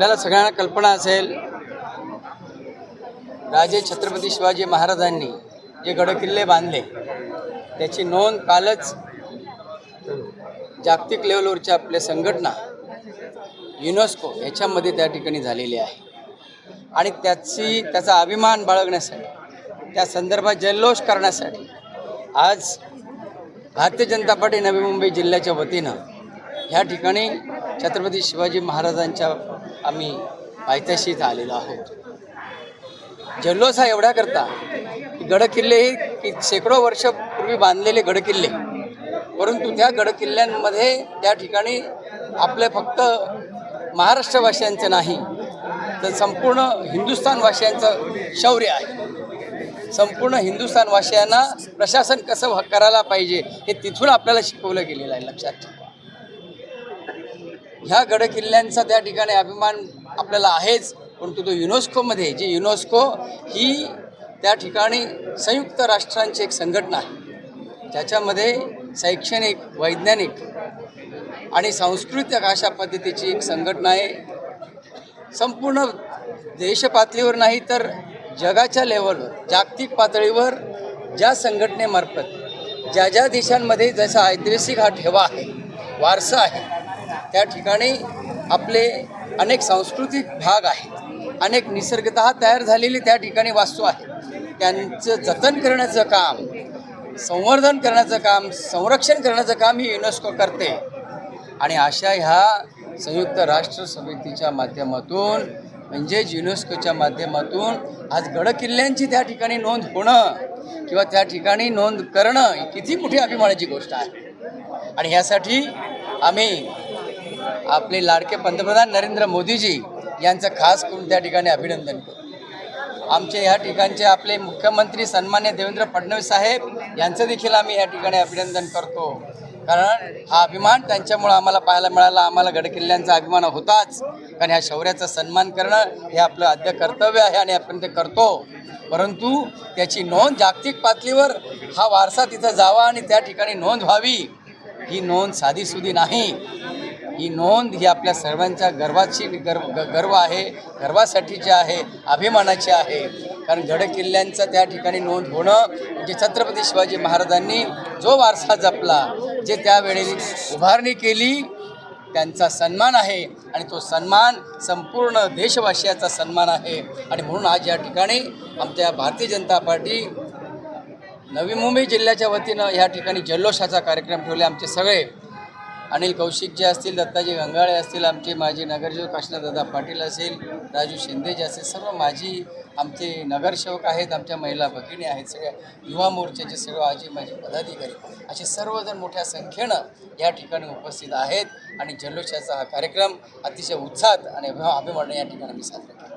आपल्याला सगळ्यांना कल्पना असेल राजे छत्रपती शिवाजी महाराजांनी जे गडकिल्ले बांधले त्याची नोंद कालच जागतिक लेवलवरच्या आपल्या संघटना युनेस्को याच्यामध्ये त्या ठिकाणी झालेली आहे. आणि त्याची त्याचा अभिमान बाळगण्यासाठी त्या संदर्भात जल्लोष करण्यासाठी आज भारतीय जनता पार्टी नवी मुंबई जिल्ह्याच्या वतीनं ह्या ठिकाणी छत्रपती शिवाजी महाराजांच्या आम्ही पायथ्याशी झालेलो आहोत. जल्लोष हा एवढा करता की गडकिल्ले हे की शेकडो वर्षपूर्वी बांधलेले गडकिल्ले. परंतु त्या गडकिल्ल्यांमध्ये त्या ठिकाणी आपले फक्त महाराष्ट्रवासियांचं नाही तर संपूर्ण हिंदुस्थानवासियांचं शौर्य आहे. संपूर्ण हिंदुस्थानवासियांना प्रशासन कसं करायला पाहिजे हे तिथून आपल्याला शिकवलं गेलेलं आहे लक्षात ठेवा. ह्या गडकिल्ल्यांचा त्या ठिकाणी अभिमान आपल्याला आहेच परंतु तो युनेस्कोमध्ये जी युनेस्को ही त्या ठिकाणी संयुक्त राष्ट्रांची एक संघटना आहे. ज्याच्यामध्ये शैक्षणिक वैज्ञानिक आणि सांस्कृतिक अशा पद्धतीची एक संघटना आहे. संपूर्ण देशपातळीवर नाही तर जगाच्या लेवलवर जागतिक पातळीवर ज्या संघटनेमार्फत ज्या ज्या देशांमध्ये जसा ऐतिहासिक हा ठेवा आहे वारसा आहे त्या ठिकाणी आपले अनेक सांस्कृतिक भाग आहेत. अनेक निसर्गतः तयार झालेली त्या ठिकाणी वास्तू आहे. त्यांचं जतन करण्याचं काम संवर्धन करण्याचं काम संरक्षण करण्याचं काम ही युनेस्को करते. आणि अशा ह्या संयुक्त राष्ट्र समितीच्या माध्यमातून म्हणजेच युनेस्कोच्या माध्यमातून आज गडकिल्ल्यांची त्या ठिकाणी नोंद होणं किंवा त्या ठिकाणी नोंद करणं ही किती मोठी अभिमानाची गोष्ट आहे. आणि ह्यासाठी आम्ही आपले लाडके पंतप्रधान नरेंद्र मोदीजी यांचं खास करून त्या ठिकाणी अभिनंदन करू आमचे ह्या ठिकाणचे आपले मुख्यमंत्री सन्मान्य देवेंद्र फडणवीस साहेब यांचं देखील आम्ही या ठिकाणी अभिनंदन करतो. कारण हा अभिमान त्यांच्यामुळं आम्हाला पाहायला मिळाला आम्हाला गडकिल्ल्यांचा अभिमान होताच. कारण ह्या शौर्याचा सन्मान करणं हे आपलं आद्य कर्तव्य आहे आणि आपण ते करतो. परंतु त्याची नोंद जागतिक पातळीवर हा वारसा तिथं जावा आणि त्या ठिकाणी नोंद व्हावी. ही नोंद साधीसुधी नाही. ही नोंद ही आपल्या सर्वांच्या गर्वाची गर्व ग- गर्व आहे गर्वासाठीची आहे अभिमानाची आहे. कारण गडकिल्ल्यांचं त्या ठिकाणी नोंद होणं म्हणजे छत्रपती शिवाजी महाराजांनी जो वारसा जपला जे त्यावेळी उभारणी केली त्यांचा सन्मान आहे. आणि तो सन्मान संपूर्ण देशवासियाचा सन्मान आहे. आणि म्हणून आज या ठिकाणी आमच्या भारतीय जनता पार्टी नवी मुंबई जिल्ह्याच्या वतीनं या ठिकाणी जल्लोषाचा कार्यक्रम ठेवले आमचे सगळे. अनिल कौशिक जे असतील दत्ताजी गंगाळे असतील आमचे माजी नगरसेवक काशीनाथदादा पाटील असेल राजू शिंदे जे असेल सर्व माजी आमचे नगरसेवक आहेत आमच्या महिला भगिनी आहेत सगळ्या युवा मोर्चाचे सर्व आजी माझे पदाधिकारी. असे सर्वजण मोठ्या संख्येनं या ठिकाणी उपस्थित आहेत आणि जल्लोषाचा हा कार्यक्रम अतिशय उत्साहात आणि अभिमान अभिमानाने या ठिकाणी आम्ही साजरा केला